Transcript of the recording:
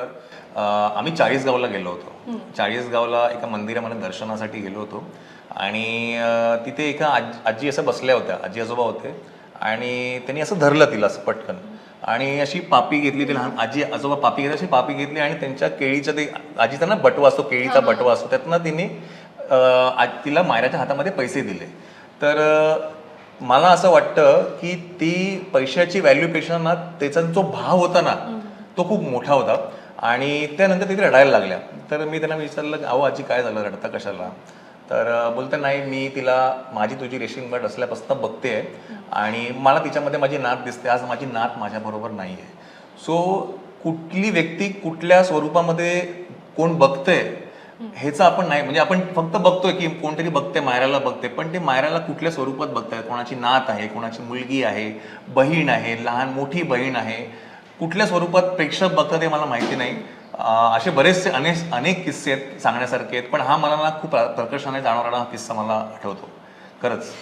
अं, आम्ही चाळीसगावला गेलो होतो. चाळीसगावला एका मंदिरामध्ये दर्शनासाठी गेलो होतो. आणि तिथे एका आज- आजी असं बसल्या होत्या. आजी आजोबा होते. आणि त्यांनी असं धरलं तिला असं पटकन. आणि अशी पापी घेतली ती लहान आजी आजोबा पापी घेतली अशी पापी घेतली आणि त्यांच्या केळीचं ते आजीचा ना बटवा असतो केळीचा बटवा असतो. त्यातनं तिने आज- तिला मायराच्या हातामध्ये पैसे दिले. तर मला असं वाटतं की ती पैशाची व्हॅल्युपेक्षा ना त्याचा जो भाव होता ना तो खूप मोठा होता. आणि त्यानंतर तिथे रडायला लागल्या. तर मी त्यांना विचारलं अहो आजी काय झालं? रडता कशाला? तर बोलता नाही मी तिला माझी तुझी रेशिंग गट असल्यापासून बघते आणि मला तिच्यामध्ये माझी नात दिसते. आज माझी नात माझ्याबरोबर नाही आहे सो कुठली व्यक्ती कुठल्या स्वरूपामध्ये कोण बघतंय ह्याचं आपण नाही म्हणजे आपण फक्त बघतोय की कोणतरी बघते मायराला बघते पण ते मायराला कुठल्या स्वरूपात बघताय कोणाची नात आहे कोणाची मुलगी आहे बहीण आहे लहान मोठी बहीण आहे. कुठल्या स्वरूपात प्रेक्षक बघतात हे मला माहिती नाही. असे बरेचसे अनेक अनेक किस्से आहेत सांगण्यासारखे आहेत पण हा मला ना खूप प्रकर्षाने जाणवणारा हा किस्सा मला आठवतो. खरंच.